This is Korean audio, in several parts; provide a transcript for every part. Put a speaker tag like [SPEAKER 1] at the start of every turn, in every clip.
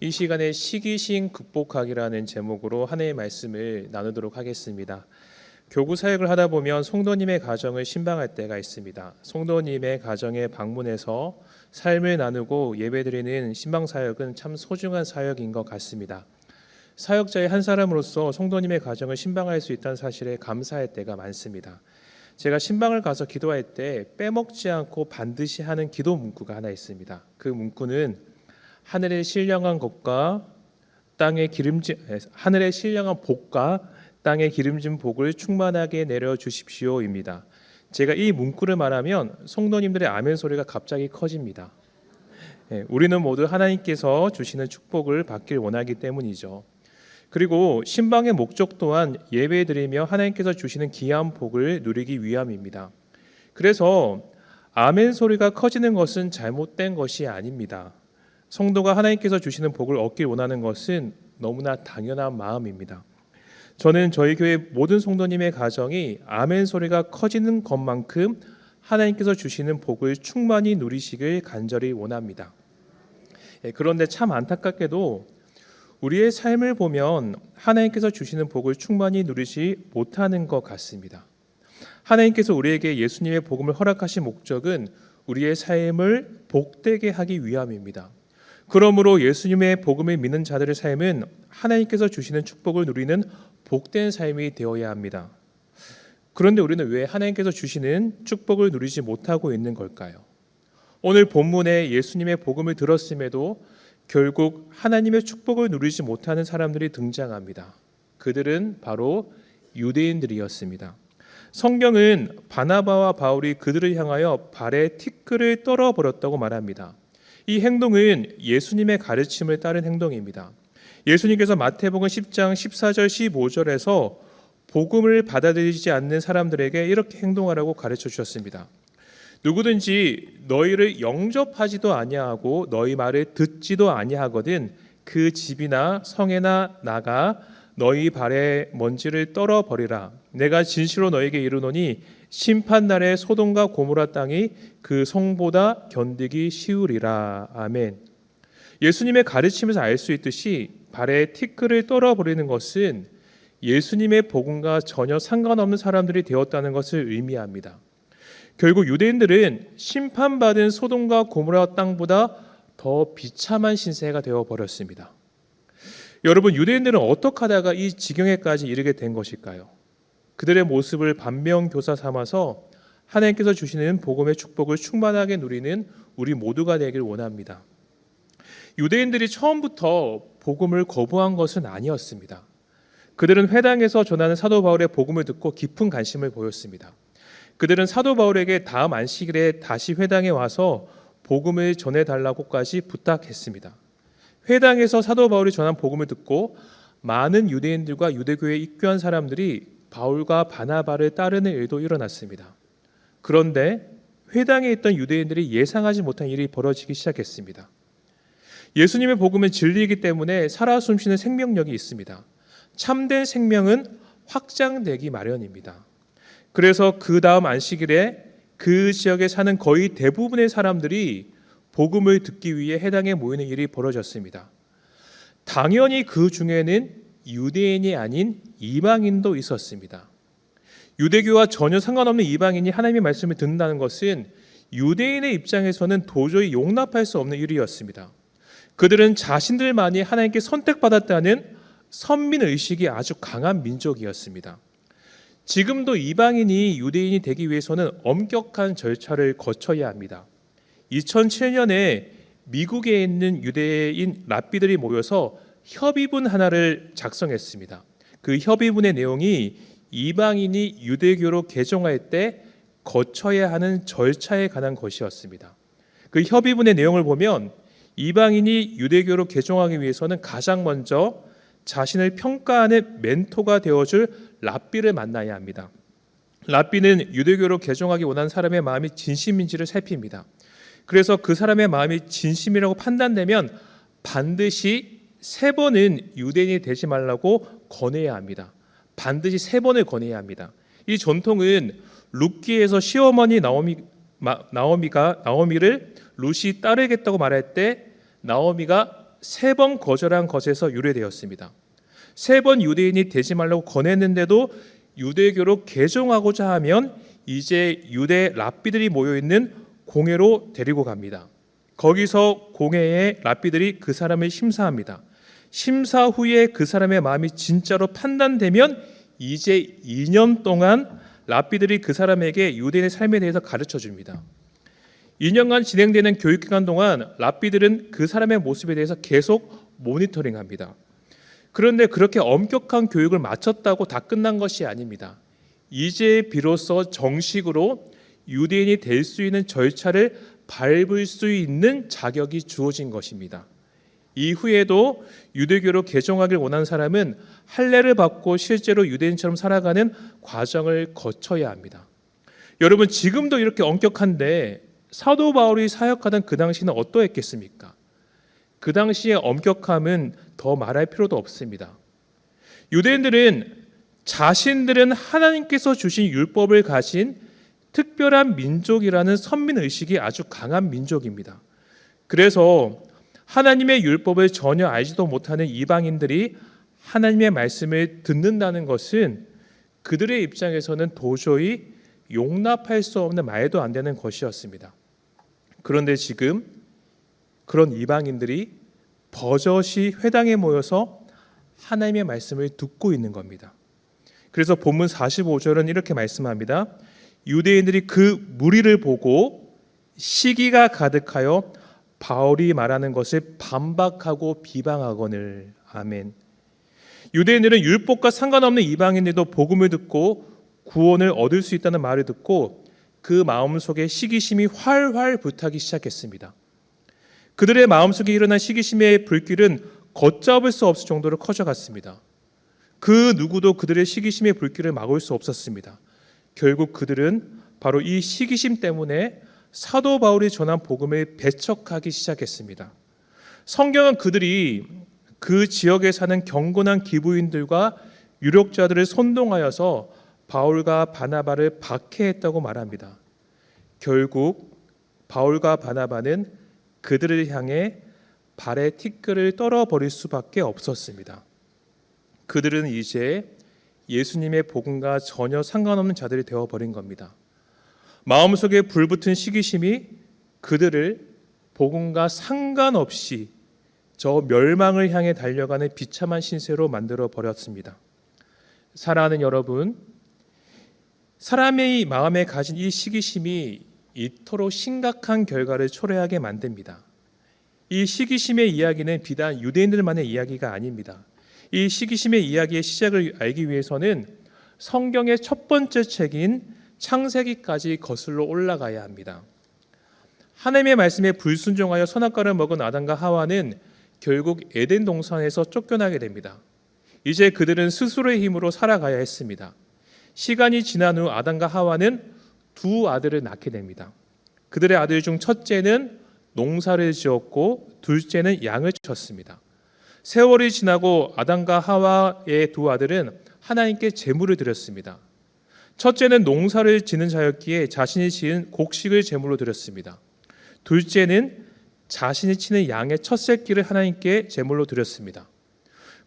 [SPEAKER 1] 이 시간에 시기심 극복하기라는 제목으로 한 해의 말씀을 나누도록 하겠습니다. 교구 사역을 하다 보면 성도님의 가정을 신방할 때가 있습니다. 성도님의 가정에 방문해서 삶을 나누고 예배드리는 신방 사역은 참 소중한 사역인 것 같습니다. 사역자의 한 사람으로서 성도님의 가정을 신방할 수 있다는 사실에 감사할 때가 많습니다. 제가 신방을 가서 기도할 때 빼먹지 않고 반드시 하는 기도 문구가 하나 있습니다. 그 문구는 하늘의 신령한 것과 땅의 기름진 하늘의 신령한 복과 땅의 기름진 복을 충만하게 내려 주십시오입니다. 제가 이 문구를 말하면 성도님들의 아멘 소리가 갑자기 커집니다. 예, 우리는 모두 하나님께서 주시는 축복을 받길 원하기 때문이죠. 그리고 신방의 목적 또한 예배드리며 하나님께서 주시는 귀한 복을 누리기 위함입니다. 그래서 아멘 소리가 커지는 것은 잘못된 것이 아닙니다. 성도가 하나님께서 주시는 복을 얻길 원하는 것은 너무나 당연한 마음입니다. 저는 저희 교회 모든 성도님의 가정이 아멘 소리가 커지는 것만큼 하나님께서 주시는 복을 충만히 누리시길 간절히 원합니다. 예, 그런데 참 안타깝게도 우리의 삶을 보면 하나님께서 주시는 복을 충만히 누리지 못하는 것 같습니다. 하나님께서 우리에게 예수님의 복음을 허락하신 목적은 우리의 삶을 복되게 하기 위함입니다. 그러므로 예수님의 복음을 믿는 자들의 삶은 하나님께서 주시는 축복을 누리는 복된 삶이 되어야 합니다. 그런데 우리는 왜 하나님께서 주시는 축복을 누리지 못하고 있는 걸까요? 오늘 본문에 예수님의 복음을 들었음에도 결국 하나님의 축복을 누리지 못하는 사람들이 등장합니다. 그들은 바로 유대인들이었습니다. 성경은 바나바와 바울이 그들을 향하여 발에 티끌을 떨어 버렸다고 말합니다. 이 행동은 예수님의 가르침을 따른 행동입니다. 예수님께서 마태복음 10장 14절 15절에서 복음을 받아들이지 않는 사람들에게 이렇게 행동하라고 가르쳐 주셨습니다. 누구든지 너희를 영접하지도 아니하고 너희 말을 듣지도 아니하거든 그 집이나 성에나 나가 너희 발에 먼지를 떨어 버리라. 내가 진실로 너에게 이르노니 심판 날에 소돔과 고모라 땅이 그 성보다 견디기 쉬우리라. 아멘. 예수님의 가르침에서 알 수 있듯이 발에 티끌을 떨어 버리는 것은 예수님의 복음과 전혀 상관없는 사람들이 되었다는 것을 의미합니다. 결국 유대인들은 심판받은 소돔과 고모라 땅보다 더 비참한 신세가 되어 버렸습니다. 여러분 유대인들은 어떻게 하다가 이 지경에까지 이르게 된 것일까요? 그들의 모습을 반면교사 삼아서 하나님께서 주시는 복음의 축복을 충만하게 누리는 우리 모두가 되길 원합니다. 유대인들이 처음부터 복음을 거부한 것은 아니었습니다. 그들은 회당에서 전하는 사도 바울의 복음을 듣고 깊은 관심을 보였습니다. 그들은 사도 바울에게 다음 안식일에 다시 회당에 와서 복음을 전해 달라고까지 부탁했습니다. 회당에서 사도 바울이 전한 복음을 듣고 많은 유대인들과 유대교에 입교한 사람들이 바울과 바나바를 따르는 일도 일어났습니다. 그런데 회당에 있던 유대인들이 예상하지 못한 일이 벌어지기 시작했습니다. 예수님의 복음은 진리이기 때문에 살아 숨쉬는 생명력이 있습니다. 참된 생명은 확장되기 마련입니다. 그래서 그 다음 안식일에 그 지역에 사는 거의 대부분의 사람들이 복음을 듣기 위해 해당에 모이는 일이 벌어졌습니다. 당연히 그 중에는 유대인이 아닌 이방인도 있었습니다. 유대교와 전혀 상관없는 이방인이 하나님의 말씀을 듣는다는 것은 유대인의 입장에서는 도저히 용납할 수 없는 일이었습니다. 그들은 자신들만이 하나님께 선택받았다는 선민 의식이 아주 강한 민족이었습니다. 지금도 이방인이 유대인이 되기 위해서는 엄격한 절차를 거쳐야 합니다. 2007년에 미국에 있는 유대인 랍비들이 모여서 협의문 하나를 작성했습니다. 그 협의문의 내용이 이방인이 유대교로 개종할 때 거쳐야 하는 절차에 관한 것이었습니다. 그 협의문의 내용을 보면 이방인이 유대교로 개종하기 위해서는 가장 먼저 자신을 평가하는 멘토가 되어줄 랍비를 만나야 합니다. 랍비는 유대교로 개종하기 원하는 사람의 마음이 진심인지를 살핍니다. 그래서 그 사람의 마음이 진심이라고 판단되면 반드시 세 번은 유대인이 되지 말라고 권해야 합니다. 반드시 세 번을 권해야 합니다. 이 전통은 룻기에서 시어머니 나오미 나오미가 나오미를 룻이 따르겠다고 말할 때 나오미가 세 번 거절한 것에서 유래되었습니다. 세 번 유대인이 되지 말라고 권했는데도 유대교로 개종하고자 하면 이제 유대 랍비들이 모여 있는 공회로 데리고 갑니다. 거기서 공회의 랍비들이 그 사람을 심사합니다. 심사 후에 그 사람의 마음이 진짜로 판단되면 이제 2년 동안 랍비들이 그 사람에게 유대인의 삶에 대해서 가르쳐 줍니다. 2년간 진행되는 교육 기간 동안 랍비들은 그 사람의 모습에 대해서 계속 모니터링합니다. 그런데 그렇게 엄격한 교육을 마쳤다고 다 끝난 것이 아닙니다. 이제 비로소 정식으로 유대인이 될 수 있는 절차를 밟을 수 있는 자격이 주어진 것입니다. 이후에도 유대교로 개종하길 원하는 사람은 할례를 받고 실제로 유대인처럼 살아가는 과정을 거쳐야 합니다. 여러분 지금도 이렇게 엄격한데 사도 바울이 사역하던 그 당시는 어떠했겠습니까? 그 당시의 엄격함은 더 말할 필요도 없습니다. 유대인들은 자신들은 하나님께서 주신 율법을 가진 특별한 민족이라는 선민 의식이 아주 강한 민족입니다. 그래서 하나님의 율법을 전혀 알지도 못하는 이방인들이 하나님의 말씀을 듣는다는 것은 그들의 입장에서는 도저히 용납할 수 없는 말도 안 되는 것이었습니다. 그런데 지금 그런 이방인들이 버젓이 회당에 모여서 하나님의 말씀을 듣고 있는 겁니다. 그래서 본문 45절은 이렇게 말씀합니다. 유대인들이 그 무리를 보고 시기가 가득하여 바울이 말하는 것을 반박하고 비방하거늘 아멘. 유대인들은 율법과 상관없는 이방인들도 복음을 듣고 구원을 얻을 수 있다는 말을 듣고 그 마음속에 시기심이 활활 불타기 시작했습니다. 그들의 마음속에 일어난 시기심의 불길은 걷잡을 수 없을 정도로 커져갔습니다. 그 누구도 그들의 시기심의 불길을 막을 수 없었습니다. 결국 그들은 바로 이 시기심 때문에 사도 바울이 전한 복음을 배척하기 시작했습니다. 성경은 그들이 그 지역에 사는 경건한 기부인들과 유력자들을 선동하여서 바울과 바나바를 박해했다고 말합니다. 결국 바울과 바나바는 그들을 향해 발에 티끌을 떨어버릴 수밖에 없었습니다. 그들은 이제 예수님의 복음과 전혀 상관없는 자들이 되어 버린 겁니다. 마음속에 불붙은 시기심이 그들을 복음과 상관없이 저 멸망을 향해 달려가는 비참한 신세로 만들어 버렸습니다. 사랑하는 여러분, 사람의 마음에 가진 이 시기심이 이토록 심각한 결과를 초래하게 만듭니다. 이 시기심의 이야기는 비단 유대인들만의 이야기가 아닙니다. 이 시기심의 이야기의 시작을 알기 위해서는 성경의 첫 번째 책인 창세기까지 거슬러 올라가야 합니다. 하나님의 말씀에 불순종하여 선악과를 먹은 아담과 하와는 결국 에덴 동산에서 쫓겨나게 됩니다. 이제 그들은 스스로의 힘으로 살아가야 했습니다. 시간이 지난 후 아담과 하와는 두 아들을 낳게 됩니다. 그들의 아들 중 첫째는 농사를 지었고 둘째는 양을 쳤습니다. 세월이 지나고 아담과 하와의 두 아들은 하나님께 제물을 드렸습니다. 첫째는 농사를 지는 자였기에 자신이 지은 곡식을 제물로 드렸습니다. 둘째는 자신이 치는 양의 첫 새끼를 하나님께 제물로 드렸습니다.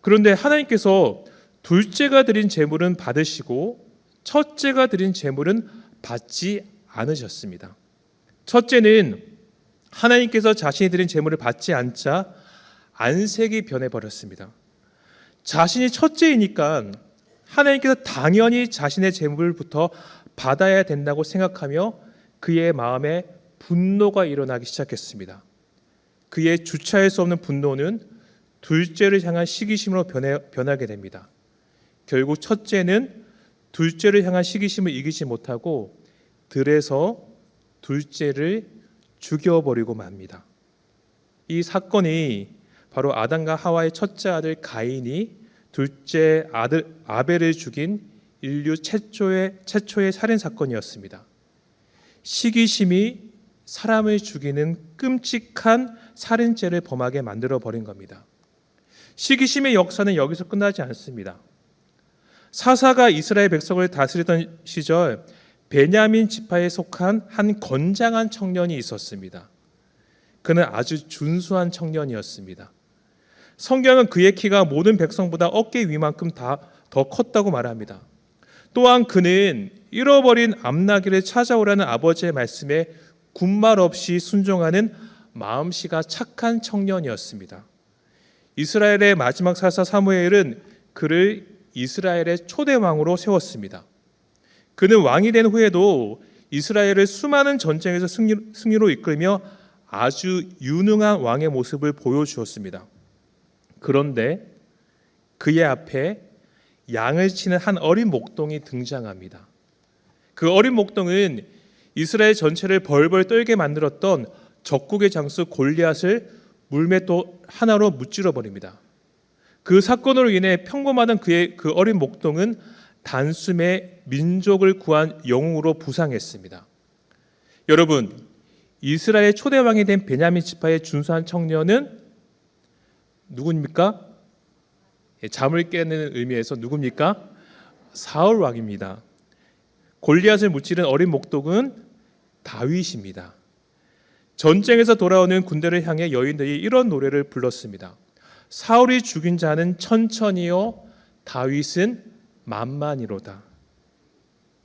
[SPEAKER 1] 그런데 하나님께서 둘째가 드린 제물은 받으시고 첫째가 드린 제물은 받지 않으셨습니다. 첫째는 하나님께서 자신이 드린 제물을 받지 않자 안색이 변해 버렸습니다. 자신이 첫째이니까 하나님께서 당연히 자신의 제물부터 받아야 된다고 생각하며 그의 마음에 분노가 일어나기 시작했습니다. 그의 주체할 수 없는 분노는 둘째를 향한 시기심으로 변해, 변하게 됩니다. 결국 첫째는 둘째를 향한 시기심을 이기지 못하고 들에서 둘째를 죽여버리고 맙니다. 이 사건이 바로 아담과 하와의 첫째 아들 가인이 둘째 아들 아벨을 죽인 인류 최초의 최초의 살인 사건이었습니다. 시기심이 사람을 죽이는 끔찍한 살인죄를 범하게 만들어 버린 겁니다. 시기심의 역사는 여기서 끝나지 않습니다. 사사가 이스라엘 백성을 다스리던 시절 베냐민 지파에 속한 한 건장한 청년이 있었습니다. 그는 아주 준수한 청년이었습니다. 성경은 그의 키가 모든 백성보다 어깨 위만큼 다 더 컸다고 말합니다. 또한 그는 잃어버린 암나기를 찾아오라는 아버지의 말씀에 군말 없이 순종하는 마음씨가 착한 청년이었습니다. 이스라엘의 마지막 사사 사무엘은 그를 이스라엘의 초대 왕으로 세웠습니다. 그는 왕이 된 후에도 이스라엘을 수많은 전쟁에서 승리, 승리로 이끌며 아주 유능한 왕의 모습을 보여주었습니다. 그런데 그의 앞에 양을 치는 한 어린 목동이 등장합니다. 그 어린 목동은 이스라엘 전체를 벌벌 떨게 만들었던 적국의 장수 골리앗을 물맷도 하나로 무찌러 버립니다. 그 사건으로 인해 평범하던 그의 그 어린 목동은 단숨에 민족을 구한 영웅으로 부상했습니다. 여러분, 이스라엘 초대 왕이 된 베냐민 지파의 준수한 청년은 누구입니까? 예, 잠을 깨는 의미에서 누굽니까? 사울 왕입니다. 골리앗을 무찌른 어린 목동은 다윗입니다. 전쟁에서 돌아오는 군대를 향해 여인들이 이런 노래를 불렀습니다. 사울이 죽인 자는 천천히요, 다윗은 만만이로다.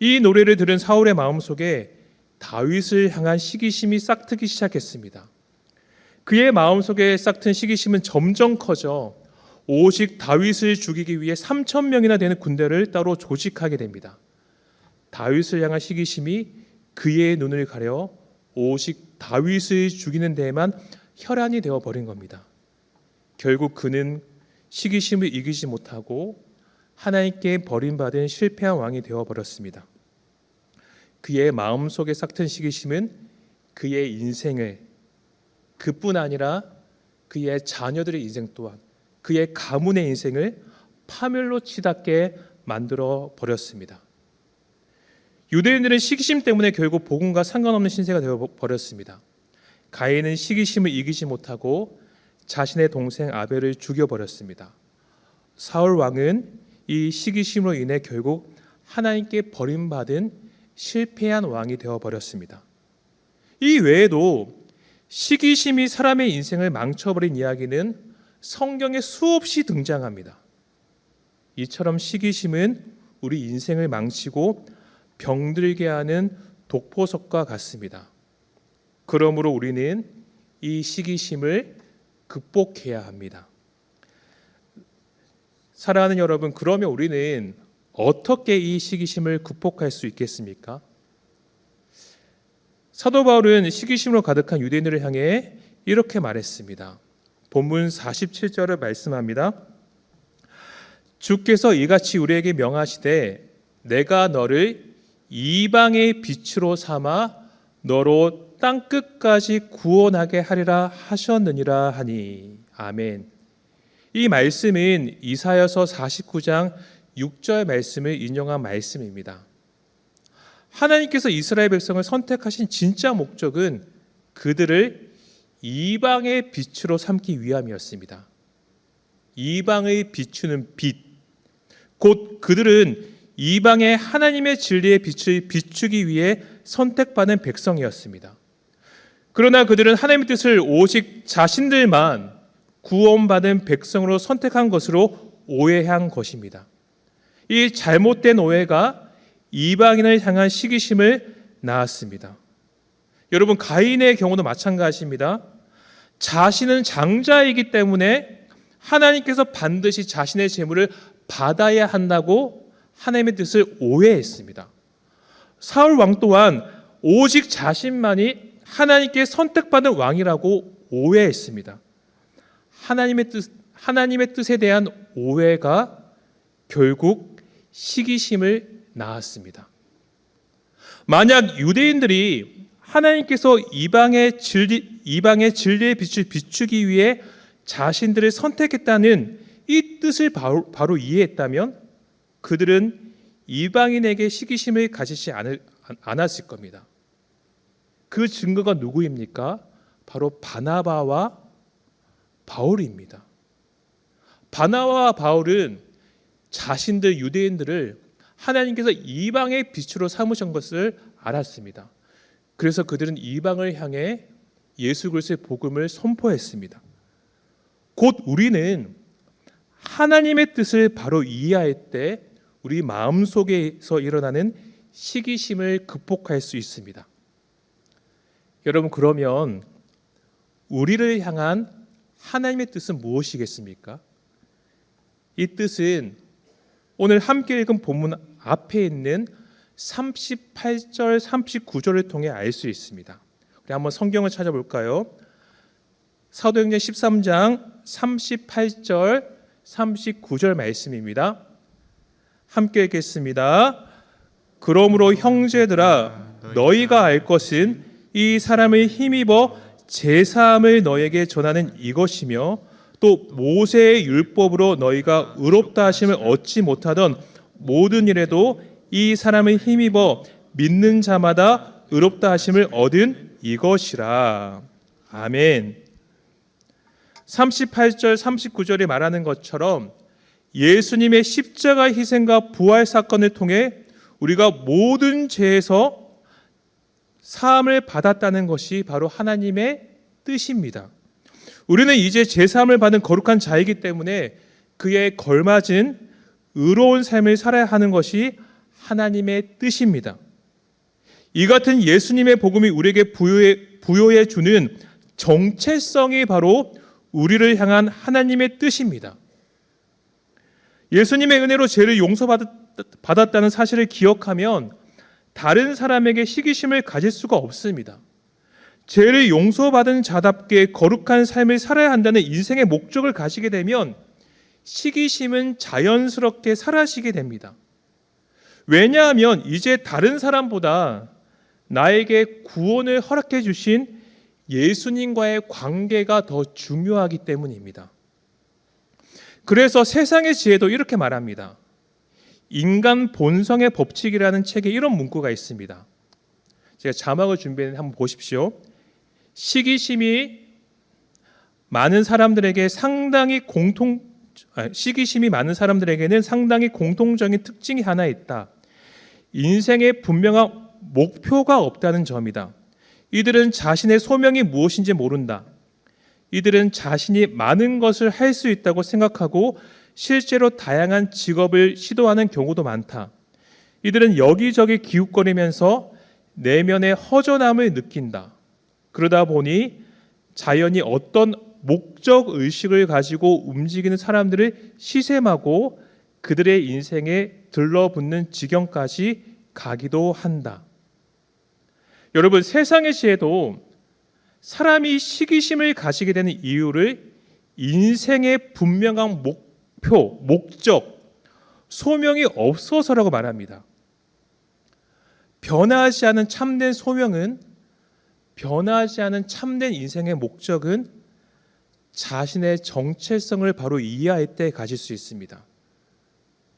[SPEAKER 1] 이 노래를 들은 사울의 마음속에 다윗을 향한 시기심이 싹트기 시작했습니다. 그의 마음속에 싹튼 시기심은 점점 커져 오직 다윗을 죽이기 위해 3천 명이나 되는 군대를 따로 조직하게 됩니다. 다윗을 향한 시기심이 그의 눈을 가려 오직 다윗을 죽이는 데에만 혈안이 되어 버린 겁니다. 결국 그는 시기심을 이기지 못하고 하나님께 버림받은 실패한 왕이 되어 버렸습니다. 그의 마음속에 싹튼 시기심은 그의 인생을 그뿐 아니라 그의 자녀들의 인생 또한 그의 가문의 인생을 파멸로 치닫게 만들어 버렸습니다. 유대인들은 시기심 때문에 결국 복음과 상관없는 신세가 되어 버렸습니다. 가인은 시기심을 이기지 못하고 자신의 동생 아벨을 죽여 버렸습니다. 사울 왕은 이 시기심으로 인해 결국 하나님께 버림받은 실패한 왕이 되어 버렸습니다. 이 외에도 시기심이 사람의 인생을 망쳐버린 이야기는 성경에 수없이 등장합니다. 이처럼 시기심은 우리 인생을 망치고 병들게 하는 독보석과 같습니다. 그러므로 우리는 이 시기심을 극복해야 합니다. 사랑하는 여러분, 그러면 우리는 어떻게 이 시기심을 극복할 수 있겠습니까? 사도 바울은 시기심으로 가득한 유대인들을 향해 이렇게 말했습니다. 본문 47절을 말씀합니다. 주께서 이같이 우리에게 명하시되 내가 너를 이방의 빛으로 삼아 너로 땅 끝까지 구원하게 하리라 하셨느니라 하니 아멘. 이 말씀은 이사여서 49장 6절 말씀을 인용한 말씀입니다. 하나님께서 이스라엘 백성을 선택하신 진짜 목적은 그들을 이방의 빛으로 삼기 위함이었습니다. 이방의 비추는 빛. 곧 그들은 이방의 하나님의 진리의 빛을 비추기 위해 선택받은 백성이었습니다. 그러나 그들은 하나님의 뜻을 오직 자신들만 구원받은 백성으로 선택한 것으로 오해한 것입니다. 이 잘못된 오해가 이방인을 향한 시기심을 낳았습니다. 여러분 가인의 경우도 마찬가지입니다. 자신은 장자이기 때문에 하나님께서 반드시 자신의 재물을 받아야 한다고 하나님의 뜻을 오해했습니다. 사울 왕 또한 오직 자신만이 하나님께 선택받은 왕이라고 오해했습니다. 하나님의 뜻 하나님의 뜻에 대한 오해가 결국 시기심을 낳았습니다. 만약 유대인들이 하나님께서 이방의 진리, 이방의 진리의 빛을 비추기 위해 자신들을 선택했다는 이 뜻을 바로, 바로 이해했다면 그들은 이방인에게 시기심을 가지지 않을, 않았을 겁니다. 그 증거가 누구입니까? 바로 바나바와 바울입니다. 바나바와 바울은 자신들 유대인들을 하나님께서 이방의 빛으로 삼으신 것을 알았습니다. 그래서 그들은 이방을 향해 예수 그리스도의 복음을 선포했습니다. 곧 우리는 하나님의 뜻을 바로 이해할 때 우리 마음 속에서 일어나는 시기심을 극복할 수 있습니다. 여러분 그러면 우리를 향한 하나님의 뜻은 무엇이겠습니까? 이 뜻은 오늘 함께 읽은 본문 앞에 있는 38절, 39절을 통해 알 수 있습니다. 우리 한번 성경을 찾아볼까요? 사도행전 13장 38절, 39절 말씀입니다. 함께 읽겠습니다. 그러므로 형제들아 너희가 알 것은 이 사람을 힘입어 제사함을 너에게 전하는 이것이며 또 모세의 율법으로 너희가 의롭다 하심을 얻지 못하던 모든 일에도 이 사람을 힘입어 믿는 자마다 의롭다 하심을 얻은 이것이라. 아멘. 38절 39절에 말하는 것처럼 예수님의 십자가 희생과 부활 사건을 통해 우리가 모든 죄에서 사함을 받았다는 것이 바로 하나님의 뜻입니다. 우리는 이제 제 사함을 받은 거룩한 자이기 때문에 그에 걸맞은 의로운 삶을 살아야 하는 것이 하나님의 뜻입니다. 이 같은 예수님의 복음이 우리에게 부여해, 부여해 주는 정체성이 바로 우리를 향한 하나님의 뜻입니다. 예수님의 은혜로 죄를 용서받았다는 사실을 기억하면 다른 사람에게 시기심을 가질 수가 없습니다. 죄를 용서받은 자답게 거룩한 삶을 살아야 한다는 인생의 목적을 가지게 되면 시기심은 자연스럽게 사라지게 됩니다. 왜냐하면 이제 다른 사람보다 나에게 구원을 허락해 주신 예수님과의 관계가 더 중요하기 때문입니다. 그래서 세상의 지혜도 이렇게 말합니다. 인간 본성의 법칙이라는 책에 이런 문구가 있습니다. 제가 자막을 준비했는데 한번 보십시오. 시기심이 많은 사람들에게 상당히 공통 시기심이 많은 사람들에게는 상당히 공통적인 특징이 하나 있다. 인생에 분명한 목표가 없다는 점이다. 이들은 자신의 소명이 무엇인지 모른다. 이들은 자신이 많은 것을 할 수 있다고 생각하고 실제로 다양한 직업을 시도하는 경우도 많다. 이들은 여기저기 기웃거리면서 내면의 허전함을 느낀다. 그러다 보니 자연히 어떤 목적 의식을 가지고 움직이는 사람들을 시샘하고 그들의 인생에 들러붙는 지경까지 가기도 한다. 여러분 세상의 시에도 사람이 시기심을 가지게 되는 이유를 인생의 분명한 목표, 목적, 소명이 없어서라고 말합니다. 변하지 않은 참된 소명은 변하지 않은 참된 인생의 목적은 자신의 정체성을 바로 이해할 때 가질 수 있습니다.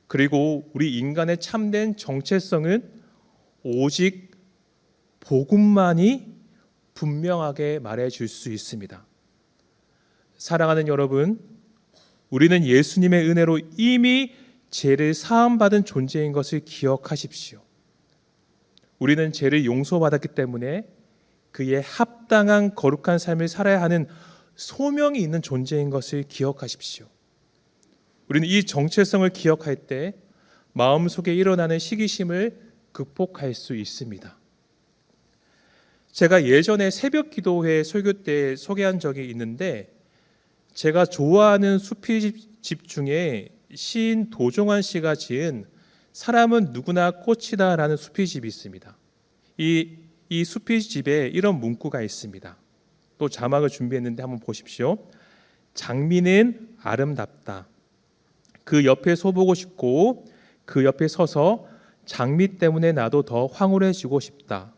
[SPEAKER 1] 그리고 우리 인간의 참된 정체성은 오직 복음만이 분명하게 말해 줄 수 있습니다. 사랑하는 여러분, 우리는 예수님의 은혜로 이미 죄를 사함받은 존재인 것을 기억하십시오. 우리는 죄를 용서받았기 때문에 그의 합당한 거룩한 삶을 살아야 하는 소명이 있는 존재인 것을 기억하십시오. 우리는 이 정체성을 기억할 때 마음속에 일어나는 시기심을 극복할 수 있습니다. 제가 예전에 새벽 기도회 설교 때 소개한 적이 있는데 제가 좋아하는 수필집 중에 시인 도종환 씨가 지은 사람은 누구나 꽃이다라는 수필집이 있습니다. 이, 이 수필집에 이런 문구가 있습니다. 또 자막을 준비했는데 한번 보십시오. 장미는 아름답다. 그 옆에 서 보고 싶고 그 옆에 서서 장미 때문에 나도 더 황홀해지고 싶다.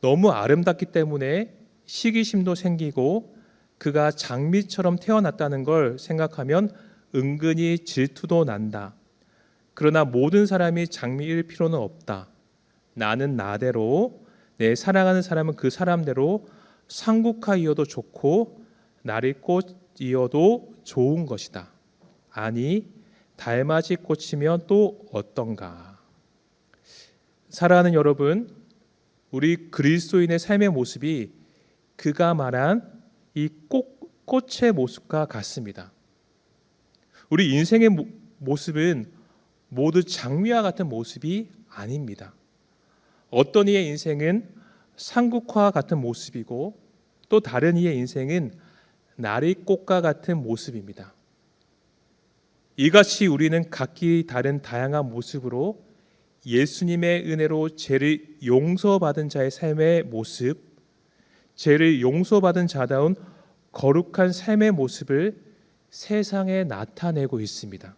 [SPEAKER 1] 너무 아름답기 때문에 시기심도 생기고 그가 장미처럼 태어났다는 걸 생각하면 은근히 질투도 난다. 그러나 모든 사람이 장미일 필요는 없다. 나는 나대로 내 사랑하는 사람은 그 사람대로 상국하이어도 좋고 나리 꽃이어도 좋은 것이다. 아니 달맞이 꽃이면 또 어떤가? 사랑하는 여러분, 우리 그리스도인의 삶의 모습이 그가 말한 이 꽃, 꽃의 모습과 같습니다. 우리 인생의 모- 모습은 모두 장미와 같은 모습이 아닙니다. 어떤 이의 인생은 상국화 같은 모습이고 또 다른 이의 인생은 나리꽃과 같은 모습입니다. 이같이 우리는 각기 다른 다양한 모습으로 예수님의 은혜로 죄를 용서받은 자의 삶의 모습, 죄를 용서받은 자다운 거룩한 삶의 모습을 세상에 나타내고 있습니다.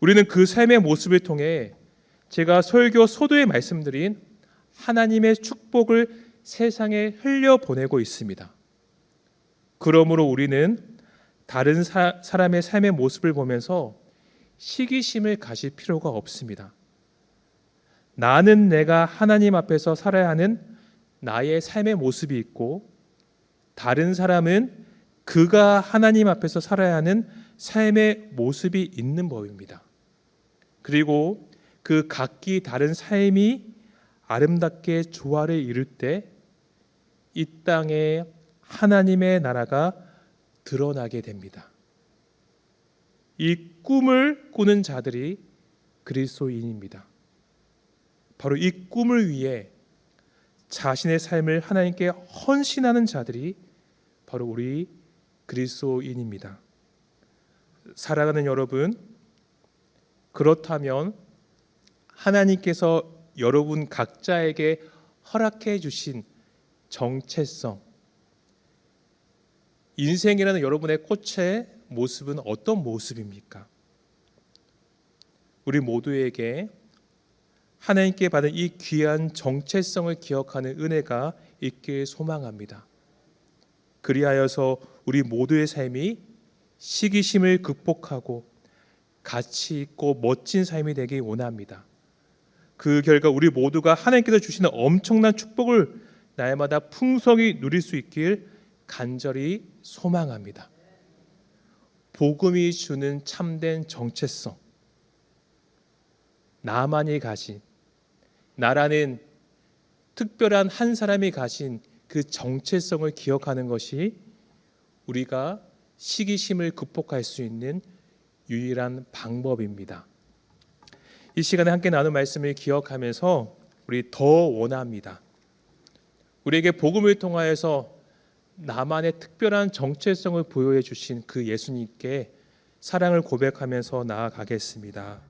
[SPEAKER 1] 우리는 그 삶의 모습을 통해 제가 설교 소도에 말씀드린 하나님의 축복을 세상에 흘려 보내고 있습니다. 그러므로 우리는 다른 사, 사람의 삶의 모습을 보면서 시기심을 가질 필요가 없습니다. 나는 내가 하나님 앞에서 살아야 하는 나의 삶의 모습이 있고 다른 사람은 그가 하나님 앞에서 살아야 하는 삶의 모습이 있는 법입니다. 그리고 그 각기 다른 삶이 아름답게 조화를 이룰 때 이 땅에 하나님의 나라가 드러나게 됩니다. 이 꿈을 꾸는 자들이 그리스도인입니다. 바로 이 꿈을 위해 자신의 삶을 하나님께 헌신하는 자들이 바로 우리 그리스도인입니다. 사랑하는 여러분, 그렇다면 하나님께서 여러분 각자에게 허락해 주신 정체성, 인생이라는 여러분의 꽃의 모습은 어떤 모습입니까? 우리 모두에게 하나님께 받은 이 귀한 정체성을 기억하는 은혜가 있길 소망합니다. 그리하여서 우리 모두의 삶이 시기심을 극복하고 가치 있고 멋진 삶이 되길 원합니다. 그 결과 우리 모두가 하나님께서 주시는 엄청난 축복을 날마다 풍성히 누릴 수 있길 간절히 소망합니다. 복음이 주는 참된 정체성, 나만이 가진 나라는 특별한 한 사람이 가진 그 정체성을 기억하는 것이 우리가 시기심을 극복할 수 있는 유일한 방법입니다. 이 시간에 함께 나눈 말씀을 기억하면서 우리 더 원합니다. 우리에게 복음을 통하여서 나만의 특별한 정체성을 보여해 주신 그 예수님께 사랑을 고백하면서 나아가겠습니다.